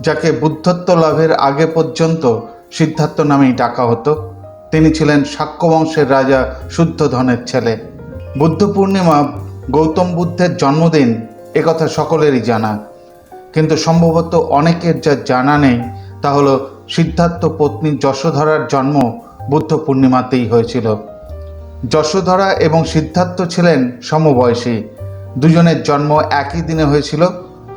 যাকে বুদ্ধত্ব লাভের আগে পর্যন্ত সিদ্ধার্থ নামেই ডাকা হতো। তিনি ছিলেন শাক্য বংশের রাজা শুদ্ধধনের ছেলে। বুদ্ধ পূর্ণিমা গৌতম বুদ্ধের জন্মদিন একথা সকলেরই জানা। কিন্তু সম্ভবত অনেকের যা জানা নেই তা হলো সিদ্ধার্থ পত্নী যশোধরার জন্ম বুদ্ধ পূর্ণিমাতেই হয়েছিল। যশোধরা এবং সিদ্ধার্থ ছিলেন সমবয়সী। দুজনের জন্ম একই দিনে হয়েছিল।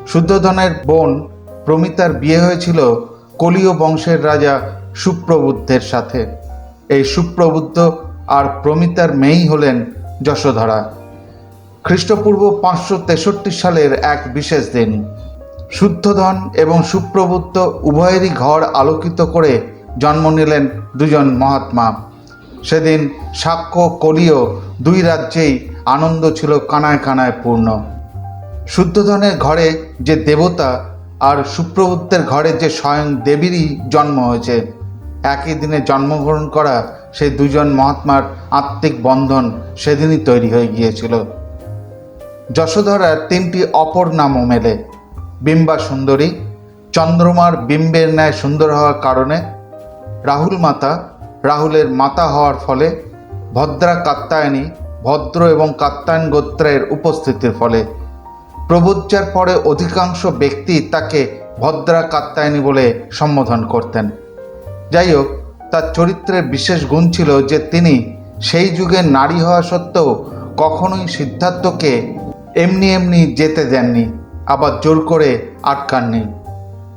শুদ্ধধনের বোন প্রমিতার বিয়ে হয়েছিল কলীয় বংশের রাজা সুপ্রবুদ্ধের সাথে। এই সুপ্রবুদ্ধ আর প্রমিতার মেয়েই হলেন যশোধরা। খ্রিস্টপূর্ব পাঁচশো তেষট্টি সালের এক বিশেষ দিন। শুদ্ধধন এবং সুপ্রবুদ্ধ উভয়েরই ঘর আলোকিত করে জন্ম নিলেন দুজন মহাত্মা। সেদিন সাক্ষ্য কলীয় দুই রাজ্যেই আনন্দ ছিল কানায় কানায় পূর্ণ। শুদ্ধধনের ঘরে যে দেবতা আর সুপ্রবুদ্ধের ঘরে যে স্বয়ং দেবীরই জন্ম হয়েছে, একই দিনে জন্মগ্রহণ করা সেই দুজন মহাত্মার আত্মিক বন্ধন সেদিনই তৈরি হয়ে গিয়েছিল। যশোধরার তিনটি অপর নামও মেলে, বিম্বা সুন্দরী, চন্দ্রমার বিম্বের ন্যায় সুন্দর হওয়ার কারণে, রাহুল মাতা, রাহুলের মাতা হওয়ার ফলে, ভদ্রা কাত্তায়নী ভদ্র এবং কাত্তায়ন গোত্রের উপস্থিতির ফলে। প্রবোজ্জার পরে অধিকাংশ ব্যক্তি তাকে ভদ্রা কাত্তায়নী বলে সম্বোধন করতেন। যাই হোক, তার চরিত্রের বিশেষ গুণ ছিল যে তিনি সেই যুগে নারী হওয়া সত্ত্বেও কখনোই সিদ্ধার্থকে এমনি এমনি যেতে দেননি, আবার জোর করে আটকাননি।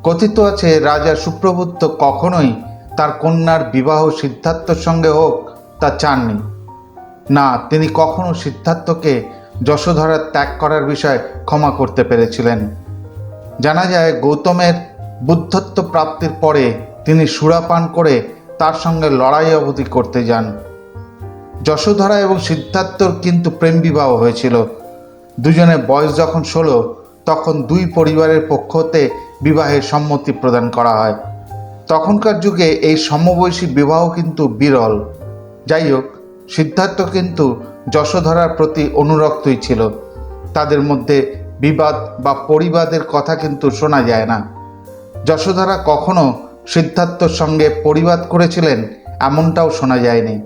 কথিত আছে, রাজা সুপ্রভুত্ব কখনোই তার কন্যার বিবাহ সিদ্ধার্থর সঙ্গে হোক তা চাননি। না, তিনি কখনো সিদ্ধার্থকে যশোধরার ত্যাগ করার বিষয়ে ক্ষমা করতে পেরেছিলেন। জানা যায়, গৌতমের বুদ্ধত্ব প্রাপ্তির পরে তিনি সুরাপান করে তার সঙ্গে লড়াই অবধি করতে যান। যশোধরা এবং সিদ্ধার্থর কিন্তু প্রেম বিবাহ হয়েছিল। দুজনের বয়স যখন ষোলো, তখন দুই পরিবারের পক্ষ হতে বিবাহের সম্মতি প্রদান করা হয়। তখনকার যুগে এই সমবয়সী বিবাহ কিন্তু বিরল। যাই হোক, সিদ্ধার্থ কিন্তু যশোধরার প্রতি অনুরক্তই ছিল। তাদের মধ্যে বিবাদ বা পরিবাদের কথা কিন্তু শোনা যায় না। যশোধরা কখনো সিদ্ধার্থর সঙ্গে পরিবাদ করেছিলেন এমনটাও শোনা যায়নি।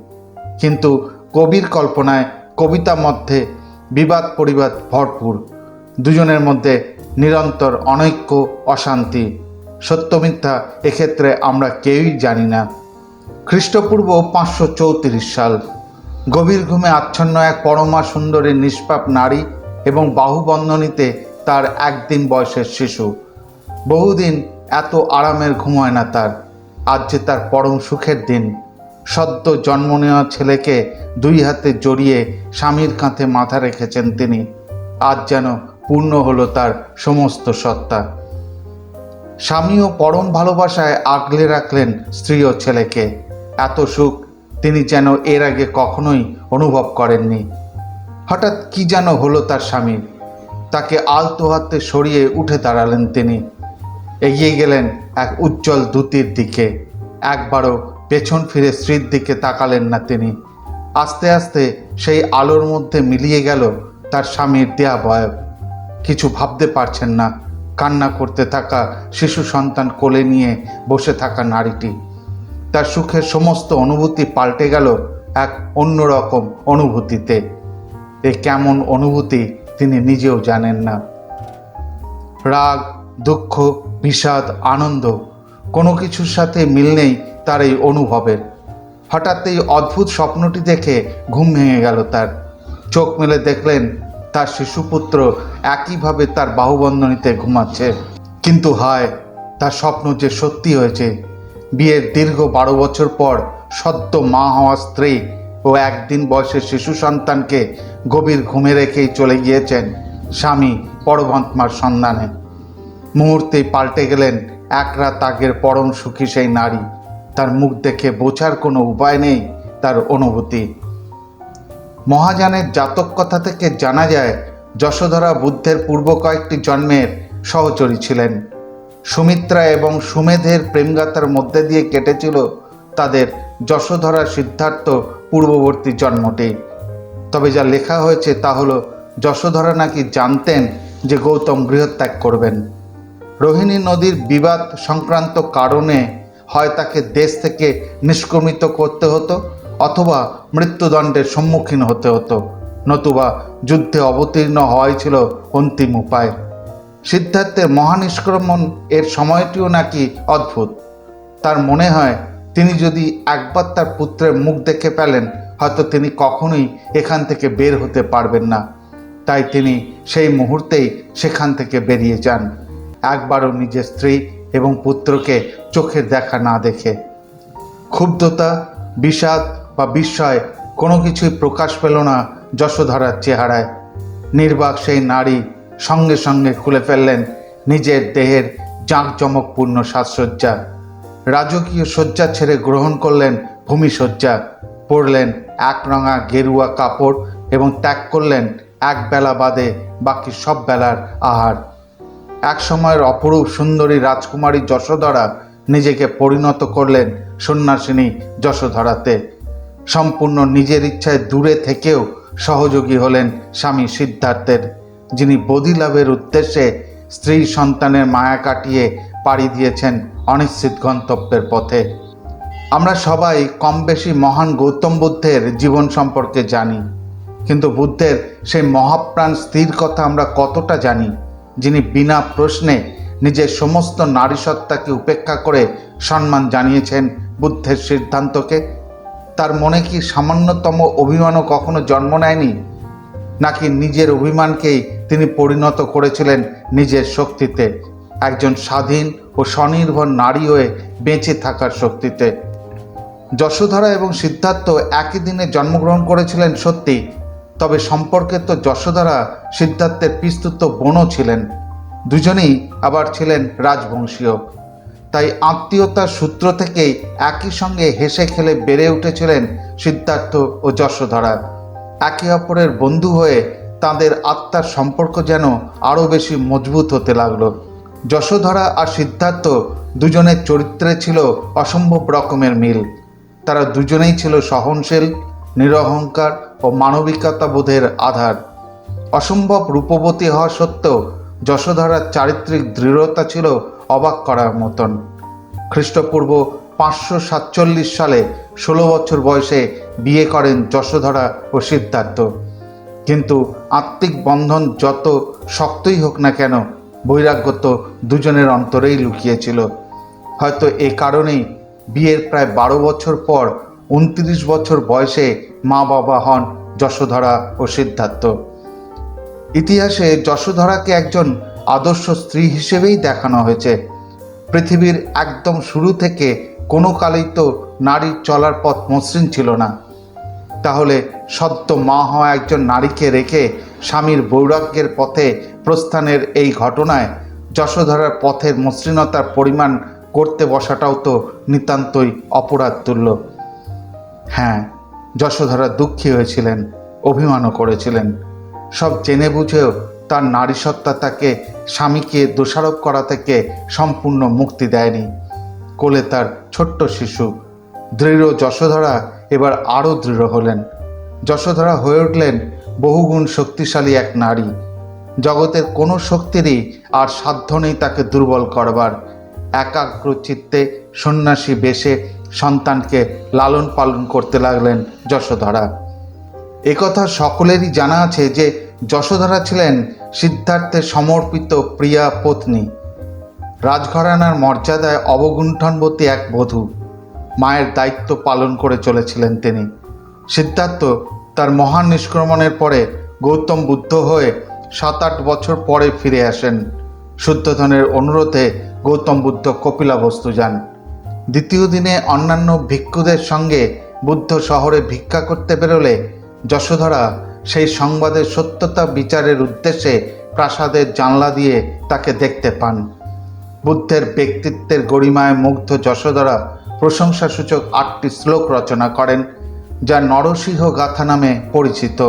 কিন্তু কবির কল্পনায় কবিতা মধ্যে বিবাদ পরিবাদ ভরপুর। দুজনের মধ্যে নিরন্তর অনৈক্য, অশান্তি সত্য মিথ্যা এক্ষেত্রে আমরা কেউই জানি না। খ্রিস্টপূর্ব পাঁচশো চৌত্রিশ সাল গভীর ঘুমে আচ্ছন্ন এক পরমা সুন্দরী নিষ্পাপ নারী এবং বাহুবন্ধনীতে তার একদিন বয়সের শিশু। বহুদিন এত আরামের ঘুম হয় না তার। আজ যে তার পরম সুখের দিন। সদ্য জন্ম নেওয়া ছেলেকে দুই হাতে জড়িয়ে স্বামীর কাঁধে মাথা রেখেছেন তিনি। আজ যেন পূর্ণ হলো তার সমস্ত সত্তা। স্বামীও পরম ভালোবাসায় আগলে রাখলেন স্ত্রী ও ছেলেকে। এত সুখ তিনি যেন এর আগে কখনোই অনুভব করেননি। হঠাৎ কি যেন হলো তার স্বামীর। তাকে আলতো হাতে সরিয়ে উঠে দাঁড়ালেন তিনি। এগিয়ে গেলেন এক উজ্জ্বল দ্যুতির দিকে। একবারও পেছন ফিরে স্ত্রীর দিকে তাকালেন না তিনি। আস্তে আস্তে সেই আলোর মধ্যে মিলিয়ে গেল তার স্বামীর দেয়া বয়ব কিছু ভাবতে পারছেন না। কান্না করতে থাকা শিশু সন্তান কোলে নিয়ে বসে থাকা নারীটি। তার সুখের সমস্ত অনুভূতি পাল্টে গেল এক অন্যরকম অনুভূতিতে। এ কেমন অনুভূতি তিনি নিজেও জানেন না। রাগ, দুঃখ, বিষাদ, আনন্দ, কোনো কিছুর সাথে মিল নেই তার এই অনুভবের। হঠাৎ এই অদ্ভুত স্বপ্নটি দেখে ঘুম ভেঙে গেল তার। চোখ মেলে দেখলেন তার শিশুপুত্র একইভাবে তার বাহুবন্ধনীতে ঘুমাচ্ছে। কিন্তু হায়, তার স্বপ্ন যে সত্যি হয়েছে বিয়ের দীর্ঘ বারো বছর পর সদ্য মা হওয়া স্ত্রী ও একদিন বয়সের শিশু সন্তানকে গভীর ঘুমে রেখেই চলে গিয়েছেন স্বামী পরমাত্মার সন্ধানে। মুহূর্তেই পাল্টে গেলেন এক রাত আগের পরম সুখী সেই নারী। তার মুখ দেখে বোঝার কোনো উপায় নেই তার অনুভূতি। মহাযানের জাতক কথা থেকে জানা যায়, যশোধরা বুদ্ধের পূর্ব কয়েকটি জন্মের সহচরী ছিলেন। সুমিত্রা এবং সুমেধের প্রেমগাথার মধ্যে দিয়ে কেটেছিল তাদের যশোধরা সিদ্ধার্থ পূর্ববর্তী জন্মটি। তবে যা লেখা হয়েছে তা হলো, যশোধরা নাকি জানতেন যে গৌতম গৃহত্যাগ করবেন। রোহিণী নদীর বিবাদ সংক্রান্ত কারণে হয় তাকে দেশ থেকে নিষ্ক্রমিত করতে হতো অথবা মৃত্যুদণ্ডের সম্মুখীন হতে হতো, নতুবা যুদ্ধে অবতীর্ণ হওয়াই ছিল অন্তিম উপায়। সিদ্ধার্থের মহানিষ্ক্রমণ এর সময়টিও নাকি অদ্ভুত। তার মনে হয়, তিনি যদি একবার তার পুত্রের মুখ দেখে পেলেন হয়তো তিনি কখনোই এখান থেকে বের হতে পারবেন না। তাই তিনি সেই মুহূর্তেই সেখান থেকে বেরিয়ে যান। একবারও নিজের স্ত্রী এবং পুত্রকে চোখের দেখা না দেখে। ক্ষুব্ধতা, বিষাদ বা বিস্ময় কোনো কিছুই প্রকাশ পেল না যশোধরার চেহারায়। নির্বাক সেই নারী সঙ্গে সঙ্গে খুলে ফেললেন নিজের দেহের জাঁকজমকপূর্ণ সাজসজ্জা। রাজকীয় শয্যা ছেড়ে গ্রহণ করলেন ভূমিশয্যা। পরলেন একরঙা গেরুয়া কাপড় এবং ত্যাগ করলেন এক বেলা বাদে বাকি সব বেলার আহার। এক সময়ের অপরূপ সুন্দরী রাজকুমারী যশোধরা নিজেকে পরিণত করলেন সন্ন্যাসিনী যশোধরাতে। সম্পূর্ণ নিজের ইচ্ছায় দূরে থেকেও সহযোগী হলেন স্বামী সিদ্ধার্থের। যিনি বোধি লাভের উদ্দেশ্যে স্ত্রী সন্তানের মায়া কাটিয়ে পাড়ি দিয়েছেন অনিশ্চিত গন্তব্যের পথে। আমরা সবাই কম বেশি মহান গৌতম বুদ্ধের জীবন সম্পর্কে জানি, কিন্তু বুদ্ধের সেই মহাপ্রাণ স্থির কথা আমরা কতটা জানি, যিনি বিনা প্রশ্নে নিজের সমস্ত নারী সত্তাকে উপেক্ষা করে সম্মান জানিয়েছেন বুদ্ধের সিদ্ধান্তকে? তার মনে কি সামান্যতম অভিমানও কখনো জন্ম নেয়নি, নাকি নিজের অভিমানকেই তিনি পরিণত করেছিলেন নিজের শক্তিতে। একজন স্বাধীন ও স্বনির্ভর নারী হয়ে বেঁচে থাকার শক্তিতে। যশোধরা এবং সিদ্ধার্থ একই দিনে জন্মগ্রহণ করেছিলেন সত্যি, তবে সম্পর্কে তো যশোধরা সিদ্ধার্থের পিস্তুত বোনও ছিলেন। দুজনেই আবার ছিলেন রাজবংশীয়। তাই আত্মীয়তার সূত্র থেকেই একই সঙ্গে হেসে খেলে বেড়ে উঠেছিলেন সিদ্ধার্থ ও যশোধরা। একে অপরের বন্ধু হয়ে তাদের আত্মার সম্পর্ক যেন আরও বেশি মজবুত হতে লাগল। যশোধরা আর সিদ্ধার্থ দুজনের চরিত্রে ছিল অসম্ভব রকমের মিল। তারা দুজনেই ছিল সহনশীল, নিরহংকার ও মানবিকতা বোধের আধার। অসম্ভব রূপবতী হওয়া সত্ত্বেও যশোধরার চারিত্রিক দৃঢ়তা ছিল অবাক করার মতন। খ্রিস্টপূর্ব পাঁচশো সাতচল্লিশ সালে ষোলো বছর বয়সে বিয়ে করেন যশোধরা ও সিদ্ধার্থ। কিন্তু আত্মিক বন্ধন যত শক্তই হোক না কেন, বৈরাগ্য তো দুজনের অন্তরেই লুকিয়েছিল। হয়তো এ কারণেই বিয়ের প্রায় বারো বছর পর উনত্রিশ বছর বয়সে মা বাবা হন যশোধরা ও সিদ্ধার্থ। ইতিহাসে যশোধরাকে একজন আদর্শ স্ত্রী হিসেবেই দেখানো হয়েছে। পৃথিবীর একদম শুরু থেকে কোনো কালেই তো নারীর চলার পথ মসৃণ ছিল না। তাহলে সদ্য মা হওয়া একজন নারীকে রেখে স্বামীর বৈরাগ্যের পথে প্রস্থানের এই ঘটনায় যশোধরার পথের মসৃণতার পরিমাণ করতে বসাটাও তো নিতান্তই অপরাধ তুল্য। হ্যাঁ যশোধরা দুঃখী হয়েছিলেন, অভিমানও করেছিলেন। সব জেনে বুঝেও তার নারী সত্তা তাকে স্বামীকে দোষারোপ করা থেকে সম্পূর্ণ মুক্তি দেয়নি। কোলে তার ছোট্ট শিশু। দৃঢ় যশোধরা এবার আরও দৃঢ় হলেন। যশোধরা হয়ে উঠলেন বহুগুণ শক্তিশালী এক নারী। জগতের কোনো শক্তিরই আর সাধ্য নেই তাকে দুর্বল করবার। একাগ্র চিত্তে সন্ন্যাসী বেশে সন্তানকে লালন পালন করতে লাগলেন যশোধরা। একথা সকলেরই জানা আছে যে যশোধরা ছিলেন সিদ্ধার্থের সমর্পিত প্রিয়া পত্নী। রাজঘরানার মর্যাদায় অবগুণ্ঠনবতী এক বধূ। মায়ের দায়িত্ব পালন করে চলেছিলেন তিনি। সিদ্ধার্থ তার মহান নিষ্ক্রমণের পরে গৌতম বুদ্ধ হয়ে সাত আট বছর পরে ফিরে আসেন। শুদ্ধধনের অনুরোধে গৌতম বুদ্ধ কপিলাবস্তু যান। দ্বিতীয় দিনে অন্যান্য ভিক্ষুদের সঙ্গে বুদ্ধ শহরে ভিক্ষা করতে বেরোলে যশোধরা সেই সংবাদের সত্যতা বিচারের উদ্দেশ্যে প্রাসাদের জানলা দিয়ে তাকে দেখতে পান। বুদ্ধের ব্যক্তিত্বের গরিমায় মুগ্ধ যশোধরা প্রশংসাসূচক আটটি শ্লোক রচনা করেন, যা নরসিংহ গাথা নামে পরিচিত।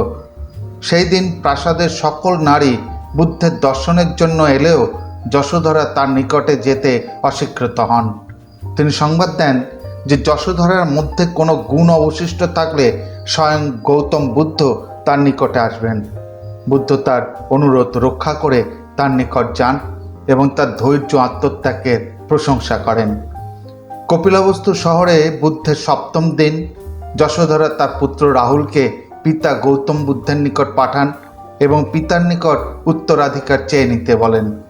সেই দিন প্রাসাদের সকল নারী বুদ্ধের দর্শনের জন্য এলেও যশোধরা তার নিকটে যেতে অস্বীকৃত হন। তিনি সংবাদ দেন যে যশোধরার মধ্যে কোনো গুণ অবশিষ্ট থাকলে স্বয়ং গৌতম বুদ্ধ তার নিকটে আসবেন। বুদ্ধ তার অনুরোধ রক্ষা করে তার নিকট যান এবং তার ধৈর্য আত্মত্যাগের প্রশংসা করেন। কপিলাবস্তু শহরে বুদ্ধের সপ্তম দিন। যশোধরা তার পুত্র রাহুলকে পিতা গৌতম বুদ্ধের নিকট পাঠান এবং পিতার নিকট উত্তরাধিকার চেয়ে নিতে বলেন।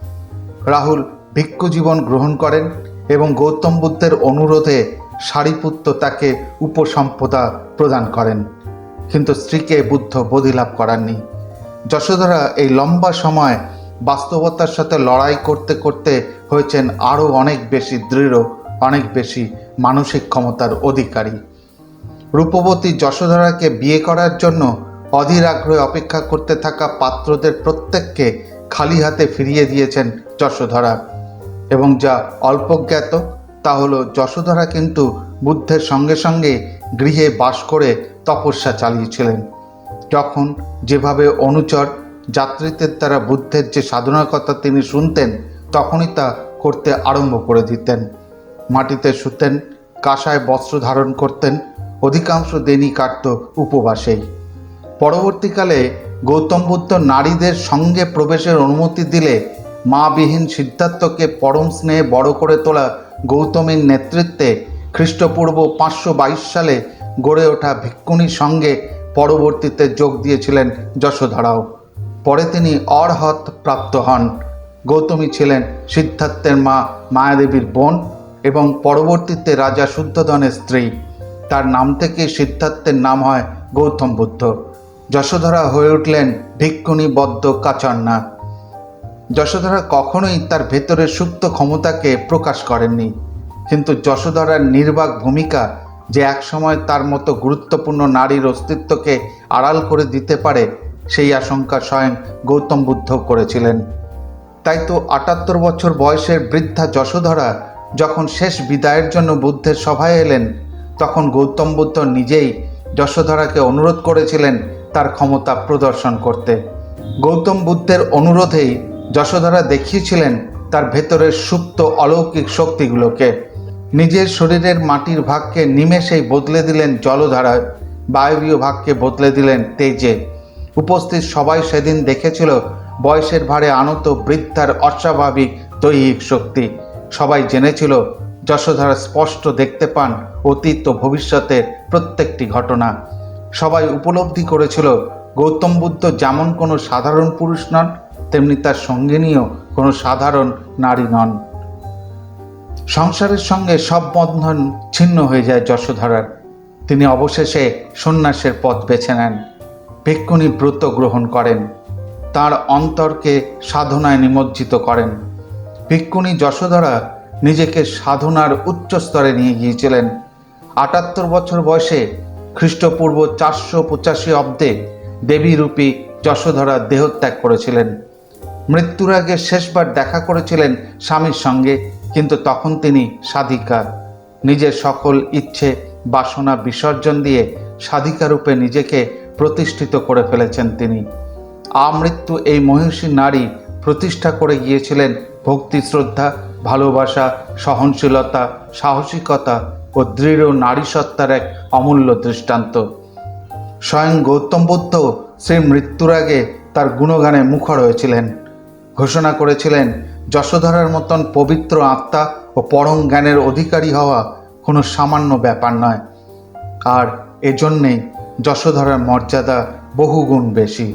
রাহুল ভিক্ষু জীবন গ্রহণ করেন এবং গৌতম বুদ্ধের অনুরোধে সারিপুত্র তাকে উপসম্পদা প্রদান করেন। কিন্তু স্ত্রীকে বুদ্ধ বোধিলাভ করাননি। যশোধরা এই লম্বা সময় বাস্তবতার সাথে লড়াই করতে করতে হয়েছেন আরও অনেক বেশি দৃঢ় অনেক বেশি মানসিক ক্ষমতার অধিকারী। রূপবতী যশোধরাকে বিয়ে করার জন্য অধীর আগ্রহে অপেক্ষা করতে থাকা পাত্রদের প্রত্যেককে খালি হাতে ফিরিয়ে দিয়েছেন যশোধরা। এবং যা অল্পজ্ঞাত, তা হলো যশোধরা কিন্তু বুদ্ধের সঙ্গে সঙ্গে গৃহে বাস করে তপস্যা চালিয়েছিলেন। যখন যেভাবে অনুচর যাত্রীদের দ্বারা বুদ্ধের যে সাধনার কথা তিনি শুনতেন, তখনই তা করতে আরম্ভ করে দিতেন। মাটিতে শুতেন, কাঁসায় বস্ত্র ধারণ করতেন, অধিকাংশ দিনই কাটত উপবাসেই। পরবর্তীকালে গৌতম বুদ্ধ নারীদের সঙ্গে প্রবেশের অনুমতি দিলে মাবিহীন সিদ্ধার্থকে পরম স্নেহে বড় করে তোলা গৌতমীর নেতৃত্বে খ্রিস্টপূর্ব পাঁচশো বাইশ সালে গড়ে ওঠা ভিক্ষুণীর সঙ্গে পরবর্তীতে যোগ দিয়েছিলেন যশোধরাও। পরে তিনি অর্হত প্রাপ্ত হন। গৌতমী ছিলেন সিদ্ধার্থের মা, মায়াদেবীর বোন এবং পরবর্তীতে রাজা শুদ্ধধনের স্ত্রী। তার নাম থেকে সিদ্ধার্থের নাম হয় গৌতম বুদ্ধ। যশোধরা হয়ে উঠলেন ভিক্ষুণী বদ্ধ কাচন্না যশোধরা কখনোই তার ভেতরের সুপ্ত ক্ষমতাকে প্রকাশ করেননি। কিন্তু যশোধরার নির্বাক ভূমিকা যে একসময় তার মতো গুরুত্বপূর্ণ নারীর অস্তিত্বকে আড়াল করে দিতে পারে, সেই আশঙ্কা স্বয়ং গৌতম বুদ্ধ করেছিলেন। তাই তো আটাত্তর বছর বয়সের বৃদ্ধা যশোধরা যখন শেষ বিদায়ের জন্য বুদ্ধের সভায় এলেন, তখন গৌতম বুদ্ধ নিজেই যশোধরাকে অনুরোধ করেছিলেন তার ক্ষমতা প্রদর্শন করতে। গৌতম বুদ্ধের অনুরোধেই যশোধরা দেখিয়েছিলেন তার ভেতরের সুপ্ত অলৌকিক শক্তিগুলোকে। নিজের শরীরের মাটির ভাগকে নিমেষেই বদলে দিলেন জলধারায় বায়বীয় ভাগকে বদলে দিলেন তেজে। উপস্থিত সবাই সেদিন দেখেছিল বয়সের ভারে আনত বৃদ্ধার অস্বাভাবিক দৈহিক শক্তি। সবাই জেনেছিল, যশোধরা স্পষ্ট দেখতে পান অতীত ও ভবিষ্যতের প্রত্যেকটি ঘটনা। সবাই উপলব্ধি করেছিল, গৌতম বুদ্ধ যেমন কোনো সাধারণ পুরুষ নন, তেমনি তার সঙ্গিনীও কোনো সাধারণ নারী নন। সংসারের সঙ্গে সব বন্ধন ছিন্ন হয়ে যায় যশোধরার। তিনি অবশেষে সন্ন্যাসের পথ বেছে নেন। ভিক্ষুণী ব্রত গ্রহণ করেন। তার অন্তরকে সাধনায় নিমজ্জিত করেন। ভিক্ষুণী যশোধরা নিজেকে সাধনার উচ্চ স্তরে নিয়ে গিয়েছিলেন। আটাত্তর বছর বয়সে খ্রিস্টপূর্ব চারশো পঁচাশি অব্দে দেবীরূপী যশোধরা দেহত্যাগ করেছিলেন। মৃত্যুর আগে শেষবার দেখা করেছিলেন স্বামীর সঙ্গে, কিন্তু তখন তিনি সাধিকা। নিজের সকল ইচ্ছে, বাসনা বিসর্জন দিয়ে সাধিকারূপে নিজেকে প্রতিষ্ঠিত করে ফেলেছেন তিনি। আমৃত্যু এই মহিষী নারী প্রতিষ্ঠা করে গিয়েছিলেন ভক্তি, শ্রদ্ধা, ভালোবাসা, সহনশীলতা, সাহসিকতা ও দৃঢ় নারী সত্তার এক অমূল্য দৃষ্টান্ত। স্বয়ং গৌতম বুদ্ধ সেই মৃত্যুর আগে তার গুণগানে মুখর হয়েছিলেন। ঘোষণা করেছিলেন, যশোধরার মতন পবিত্র আত্মা ও পরম জ্ঞানের অধিকারী হওয়া কোনো সামান্য ব্যাপার নয়। আর এজন্যেই যশোধরার মর্যাদা বহুগুণ বেশি।